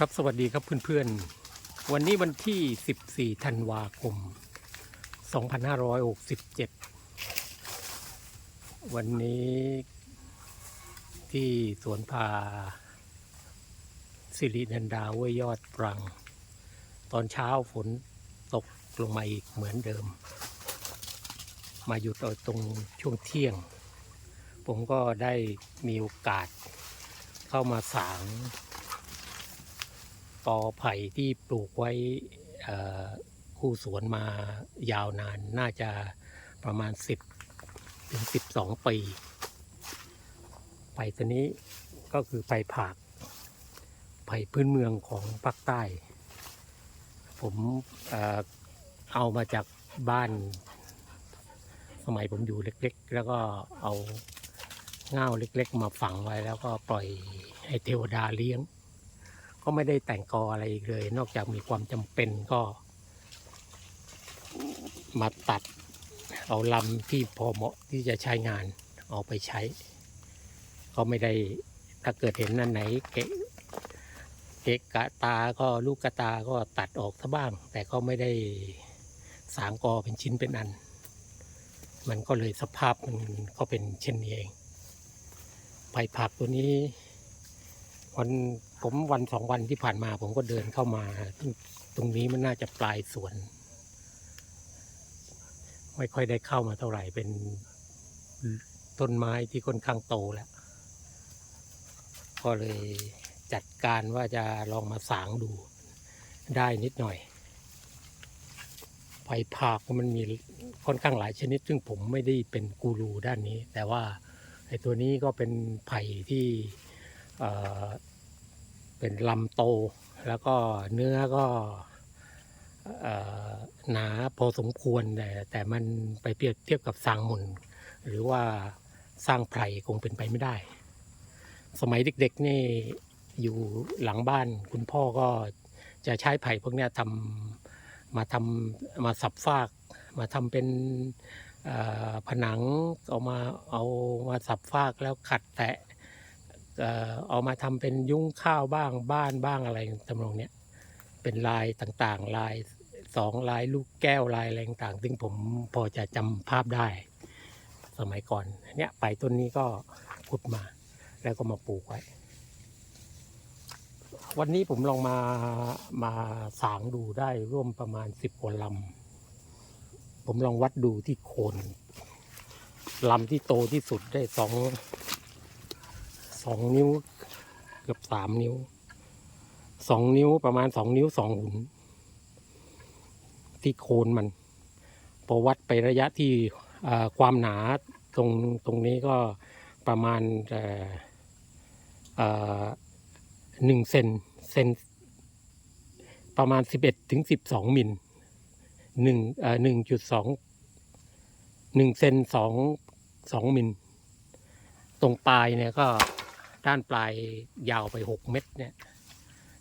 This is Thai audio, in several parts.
ครับสวัสดีครับเพื่อนๆ วันนี้วันที่ 14 ธันวาคม 2567 วันนี้ที่สวนพาสิรินันดาห้วยยอดปรัง ตอนเช้าฝนตกลงมาอีกเหมือนเดิม มาหยุดเอาตรงช่วงเที่ยง ผมก็ได้มีโอกาสเข้ามาสาง ตอไผ่ที่ปลูกไว้คู่สวนมายาวนานน่าจะประมาณ 10 ถึง 12 ปีไผ่ตัวนี้ก็คือไผ่ผาก ไผ่พื้นเมืองของภาคใต้ ผมเอ่อเอามาจากบ้าน สมัยผมอยู่เล็กๆ แล้วก็เอาเง่าเล็กๆ มาฝังไว้แล้วก็ปล่อยให้เทวดาเลี้ยง ก็ไม่ได้แต่งกออะไรอีกเลย นอกจากมีความจำเป็นก็ มาตัดเอาลำที่พอเหมาะที่จะใช้งานเอาไปใช้ ก็ไม่ได้ถ้าเกิดเห็นอันไหนเกะเกะกะตาก็ลูกกะตาก็ตัดออกซะบ้าง แต่ก็ไม่ได้สางกอเป็นชิ้นเป็นอัน มันก็เลยสภาพมันก็เป็นเช่นนี้เองไผ่ผักตัวนี้ วันผมวันสองวันที่ผ่านมา ผมก็เดินเข้ามา ตรงนี้มันน่าจะปลายสวน ไม่ค่อยได้เข้ามาเท่าไหร่เป็นต้นไม้ที่ค่อนข้างโตแล้ว ก็เลยจัดการว่าจะลองมาสางดูได้นิดหน่อยไผ่ผากมันมีค่อนข้างหลายชนิด ซึ่งผมไม่ได้เป็นกูรูด้านนี้ แต่ว่าไอ้ตัวนี้ก็เป็นไผ่ที่ เป็นลำโต แล้วก็เนื้อก็หนาพอสมควรแต่แต่มันไปเปรียบเทียบกับสร้างมุนหรือว่าสร้างไผ่คงเป็นไปไม่ได้ สมัยเด็กๆนี่อยู่หลังบ้านคุณพ่อก็จะใช้ไผ่พวกนี้ทำมาทำมาสับฟาก มาทำเป็นผนังเอามาเอามาสับฟากแล้วขัดแตะ เอ่อเอามาทำเป็นยุ้งข้าวบ้างบ้านบ้างอะไรทำนองเนี้ยเป็นลายต่างๆ ลายสองลายลูกแก้วลายอะไรต่างๆซึ่งผมพอจะจำภาพได้ สมัยก่อนเนี้ยไปต้นนี้ก็ขุดมา แล้วก็มาปลูกไว้วันนี้ผมลองมามาสางดูได้ร่วมประมาณสิบกว่าลำผมลองวัดดูที่โคนลำที่โตที่สุดได้สอง สองนิ้ว เกือบสามนิ้วสองนิ้วประมาณสองนิ้วสองหุนที่โคนมันพอวัดไประยะที่ความหนาตรงตรงนี้ก็ประมาณเอ่อหนึ่งเซนเซนประมาณสิบเอ็ดถึงสิบสองมิลหนึ่งเอ่อหนึ่งจุดสองหนึ่งเซนสองสองมิลตรงปลายเนี่ยก็ ด้านปลายยาวไปหกเมตรเนี่ย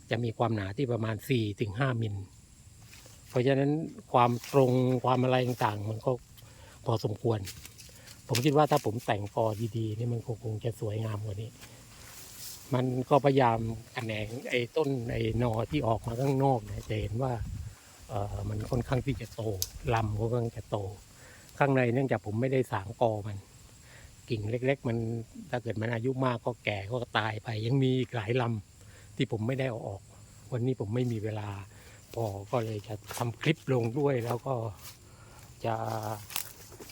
จะมีความหนาที่ประมาณสี่ถึงห้ามิล เพราะฉะนั้นความตรงความอะไรต่างๆ มันก็พอสมควร ผมคิดว่าถ้าผมแต่งกอดีๆนี่มันคงจะสวยงามกว่านี้ มันก็พยายามแขนงไอ้ต้นไอ้นอที่ออกมาข้างนอกเนี่ยจะเห็นว่าเออมันค่อนข้างที่จะโตลำก็ค่อนข้างจะโต ข้างในเนื่องจากผมไม่ได้สางกอมัน กิ่งเล็ก ๆ มันถ้าเกิดมันอายุมากก็แก่ก็ตายไป ยังมีอีกหลายลำที่ผมไม่ได้เอาออก วันนี้ผมไม่มีเวลาพอก็เลยจะทำคลิปลงด้วยแล้วก็จะ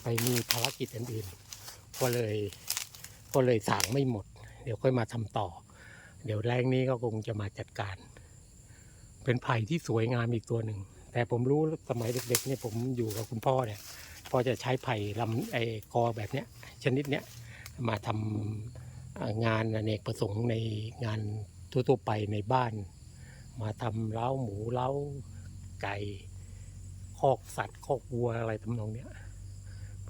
ไปมีภารกิจอื่นๆก็เลยก็เลยสางไม่หมด เดี๋ยวค่อยมาทำต่อ เดี๋ยวแรงนี้ก็คงจะมาจัดการ เป็นไผ่ที่สวยงามอีกตัวหนึ่ง แต่ผมรู้สมัยเด็กๆเนี่ยผมอยู่กับคุณพ่อเนี่ย พ่อจะใช้ไผ่ลำไอ้กอแบบเนี้ย ชนิดเนี้ยมาทำงานอเนกประสงค์ในงานทั่วๆไปในบ้าน มาทำเล้าหมูเล้าไก่คอกสัตว์คอกวัวอะไรทำนองเนี้ย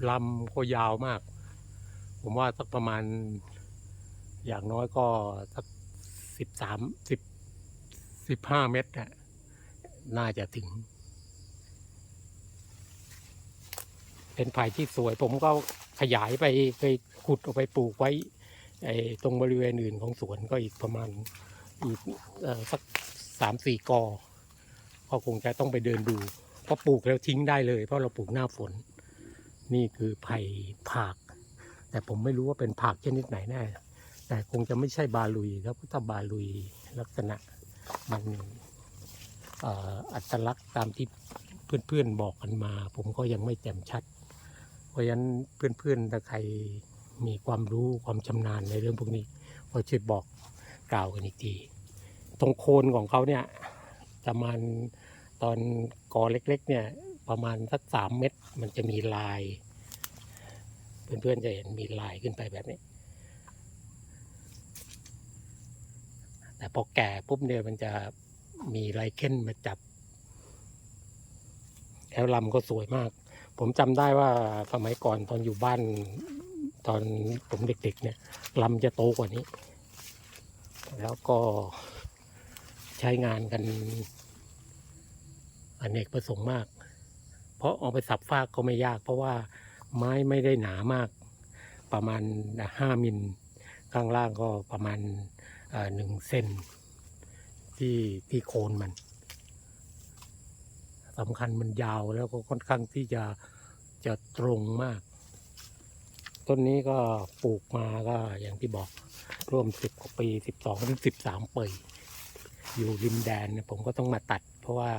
ลำก็ยาวมาก ผมว่าสักประมาณอย่างน้อยก็สักสิบสามสิบสิบห้าเมตรนะน่าจะถึง เป็นไผ่ที่สวยผมก็ ขยายไปไปขุดเอาไปปลูกไว้ไอ้ตรงบริเวณอื่นของสวนก็อีกประมาณอีกสักสามสี่กอก็คงจะต้องไปเดินดูเพราะปลูกแล้วทิ้งได้เลย เพราะเราปลูกหน้าฝน นี่คือไผ่ผัก แต่ผมไม่รู้ว่าเป็นผักชนิดไหนแน่ แต่คงจะไม่ใช่บาลุยครับถ้าบาลุยลักษณะมันอัตลักษณ์ตามที่เพื่อนๆบอกกันมา ผมก็ยังไม่แจ่มชัด เพราะฉะนั้นเพื่อนๆถ้าใครมีความรู้ความชำนาญในเรื่องพวกนี้ก็ช่วยบอกกล่าวกันอีกทีตรงโคนของเขาเนี่ยประมาณตอนกอเล็กๆเนี่ยประมาณสักสามเม็ดมันจะมีลาย เพื่อนๆจะเห็นมีลายขึ้นไปแบบนี้ แต่พอแก่ปุ๊บเนี่ยมันจะมีลายเข้นมาจับ แล้วลำก็สวยมาก ผมจำได้ว่าสมัยก่อนตอนอยู่บ้าน ตอนผมเด็ก ๆ เนี่ยลำจะโตกว่านี้ แล้วก็ใช้งานกันอเนกประสงค์มาก เพราะเอาไปสับฟากก็ไม่ยาก เพราะว่าไม้ไม่ได้หนามาก ประมาณห้ามิลข้างล่างก็ประมาณหนึ่งเซนที่ที่โคนมัน สำคัญมันยาวแล้วก็ค่อนข้างที่จะจะตรงมาก ต้นนี้ก็ปลูกมาก็อย่างที่บอกร่วมสิบกว่าปีสิบสองถึงสิบสามปีอยู่ริมแดนเนี่ยผมก็ต้องมาตัด เพราะว่า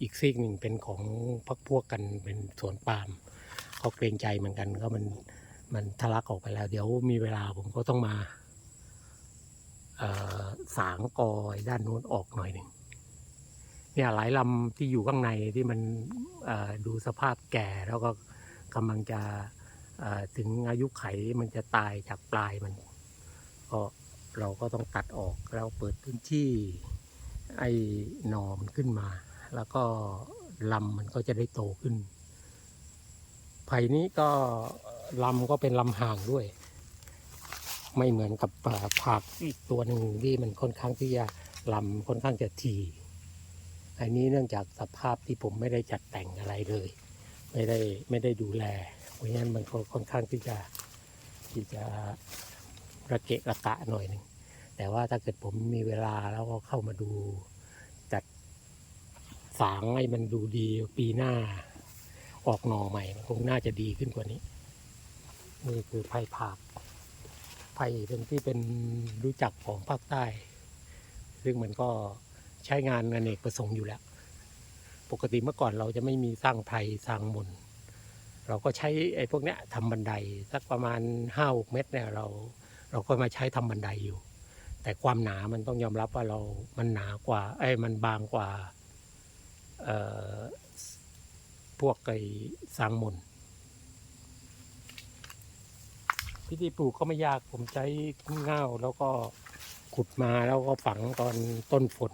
อีกซีกหนึ่งเป็นของพักพวกกันเป็นสวนปาล์มเขาเกรงใจเหมือนกันก็มันมันทะลักออกไปแล้ว เดี๋ยวมีเวลาผมก็ต้องมาสางกอยด้านโน้นออกหน่อยหนึ่ง เนี่ยหลายลำที่อยู่ข้างในที่มันดูสภาพแก่แล้วก็กำลังจะถึงอายุไขมันจะตายจากปลายมันก็เราก็ต้องตัดออกแล้วเปิดพื้นที่ไอ้หนอมนขึ้นมา แล้วก็ลำมันก็จะได้โตขึ้น ไผ่นี้ก็ลำก็เป็นลำห่างด้วย ไม่เหมือนกับผักอีกตัวหนึ่งที่มันค่อนข้างที่จะลำค่อนข้างจะที อันนี้เนื่องจากสภาพที่ผมไม่ได้จัดแต่งอะไรเลย ไม่ได้ไม่ได้ดูแลเพราะฉะนั้นมันก็ค่อนข้างที่จะที่จะระเกะระกะหน่อยหนึ่งแต่ว่าถ้าเกิดผมมีเวลาแล้วก็เข้ามาดูจัดสางให้มันดูดีปีหน้า ออกหน่อใหม่มันคงน่าจะดีขึ้นกว่านี้ นี่คือไผ่ผากไผ่เป็นที่เป็นรู้จักของภาคใต้ ซึ่งมันก็ ใช้งานอเนกประสงค์อยู่แล้ว ปกติเมื่อก่อนเราจะไม่มีสร้างไผ่สร้างมน เราก็ใช้ไอ้พวกเนี้ยทำบันไดสักประมาณห้าหกเมตรเนี่ยเราเราก็มาใช้ทำบันไดอยู่ แต่ความหนามันต้องยอมรับว่าเรา มันหนากว่าไอ้มันบางกว่าเอ่อพวกไก่สร้างมนพิธีปลูกก็ไม่ยากผมใช้ง่าวแล้วก็ขุดมาแล้วก็ฝังตอนต้นฝน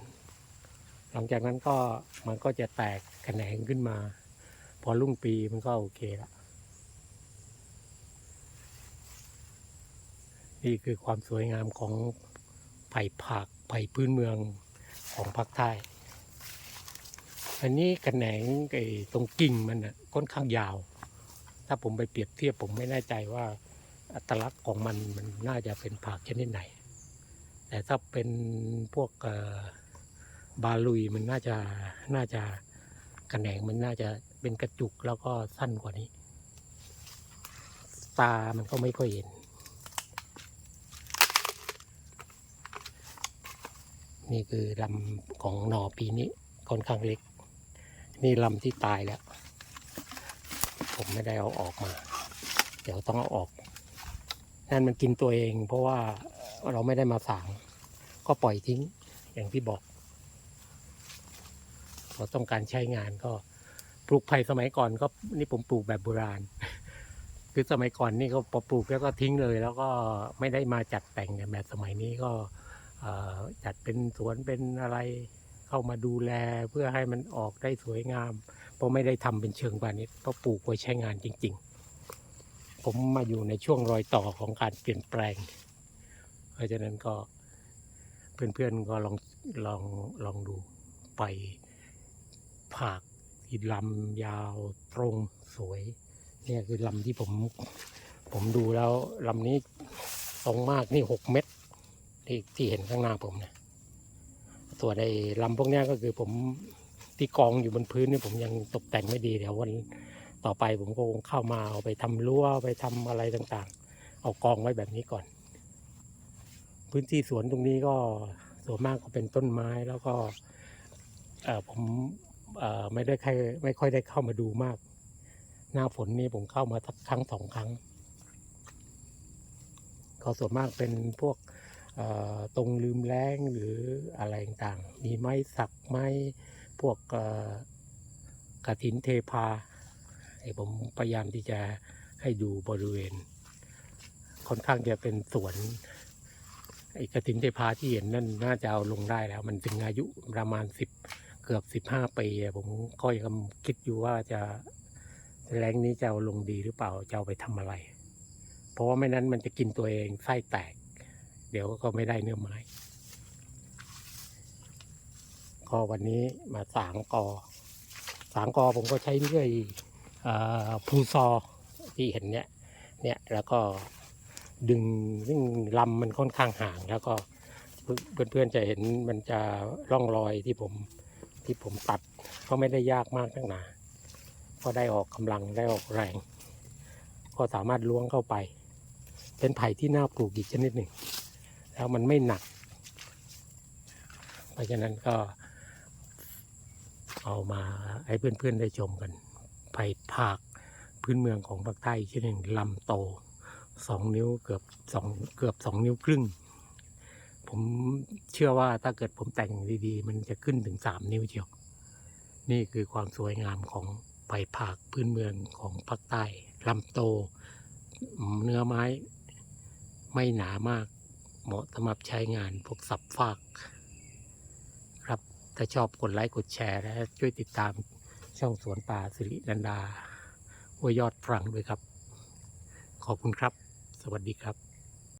หลังจากนั้นก็มันก็จะแตกแขนงขึ้นมา พอรุ่งปีมันก็โอเคละนี่คือความสวยงามของไผ่ผักไผ่พื้นเมืองของภาคใต้ อันนี้แหนงไอ้ตรงกิ่งมันน่ะค่อนข้างยาว ถ้าผมไปเปรียบเทียบผมไม่แน่ใจว่าอัตลักษณ์ของมันมันน่าจะเป็นผักชนิดไหน แต่ถ้าเป็นพวกเอ่อ บาลุยมันน่าจะน่าจะกระแหนงมันน่าจะเป็นกระจุกแล้วก็สั้นกว่านี้ ตามันก็ไม่ค่อยเห็น นี่คือลำของหน่อปีนี้ค่อนข้างเล็ก นี่ลำที่ตายแล้ว ผมไม่ได้เอาออกมา เดี๋ยวต้องเอาออก นั่นมันกินตัวเอง เพราะว่าเราไม่ได้มาสาง ก็ปล่อยทิ้งอย่างที่บอก เราต้องการใช้งานก็ปลูกไผ่สมัยก่อนก็นี่ผมปลูกแบบโบราณ คือสมัยก่อนนี่ก็พอปลูกแล้วก็ทิ้งเลย แล้วก็ไม่ได้มาจัดแต่งแบบสมัยนี้ก็จัดเป็นสวนเป็นอะไรเข้ามาดูแลเพื่อให้มันออกได้สวยงาม เพราะไม่ได้ทำเป็นเชิงพาณิชย์เพราะปลูกไว้ใช้งานจริง ๆ ผมมาอยู่ในช่วงรอยต่อของการเปลี่ยนแปลง เพราะฉะนั้นก็เพื่อนๆก็ลองลองลองดูไป ผักที่ลำยาวตรงสวย เนี่ยคือลำที่ผม ผมดูแล้วลำนี้ตรงมากนี่หกเม็ดที่ที่เห็นข้างหน้าผมเนี่ยส่วนไอ้ลำพวกนี้ก็คือผมที่กองอยู่บนพื้นนี่ผมยังตกแต่งไม่ดีเดี๋ยววันต่อไปผมก็คงเข้ามาเอาไปทำรั้วไปทำอะไรต่างๆ เอากองไว้แบบนี้ก่อน พื้นที่สวนตรงนี้ก็ส่วนมากก็เป็นต้นไม้แล้วก็เออผม ไม่ได้ค่ไม่ค่อยได้เข้ามาดูมาก หน้าฝนนี่ผมเข้ามาสักครั้งสองครั้งก็ส่วนมากเป็นพวกตรงลืมแรงหรืออะไรต่างๆมีไม้สักไม้พวกกระถินเทพาไอ้ผมพยายามที่จะให้ดูบริเวณ ค่อนข้างจะเป็นสวนไอ้กระถินเทพาที่เห็นนั่นน่าจะเอาลงได้แล้ว มันถึงอายุประมาณสิบ เกือบสิบห้าปีผมก็ยังคิดอยู่ว่าจะแรงนี้จะเอาลงดีหรือเปล่าจะเอาไปทำอะไร เพราะว่าไม่นั้นมันจะกินตัวเองไส้แตก เดี๋ยวก็ไม่ได้เนื้อไม้ก็วันนี้มาสางกอ สางกอผมก็ใช้เลื่อยอาพูซอที่เห็นเนี่ยเนี่ยแล้วก็ดึงซึ่งลำมันค่อนข้างห่างแล้วก็เพื่อนๆจะเห็นมันจะร่องรอยที่ผม ที่ผมตัดก็ไม่ได้ยากมากนักหนาก็ได้ออกกำลังได้ออกแรง ก็สามารถล้วงเข้าไป เป็นไผ่ที่น่าปลูกอีกชนิดหนึ่ง แล้วมันไม่หนัก เพราะฉะนั้นก็ เอามาให้เพื่อนๆได้ชมกัน ไผ่ภาคพื้นเมืองของภาคใต้ชนิดหนึ่งลำโตสองนิ้วเกือบสองเกือบสองนิ้วครึ่ง ผมเชื่อว่าถ้าเกิดผมแต่งดีๆ มันจะขึ้นถึงสามนิ้วเชียว นี่คือความสวยงามของไผ่ภาคพื้นเมืองของภาคใต้ลำโต เนื้อไม้ไม่หนามาก เหมาะสำหรับใช้งานพวกสับฟากครับ ถ้าชอบกดไลค์กดแชร์และช่วยติดตามช่องสวนป่าสิรินันดาห้วยยอดฝรั่งด้วยครับ ขอบคุณครับ สวัสดีครับ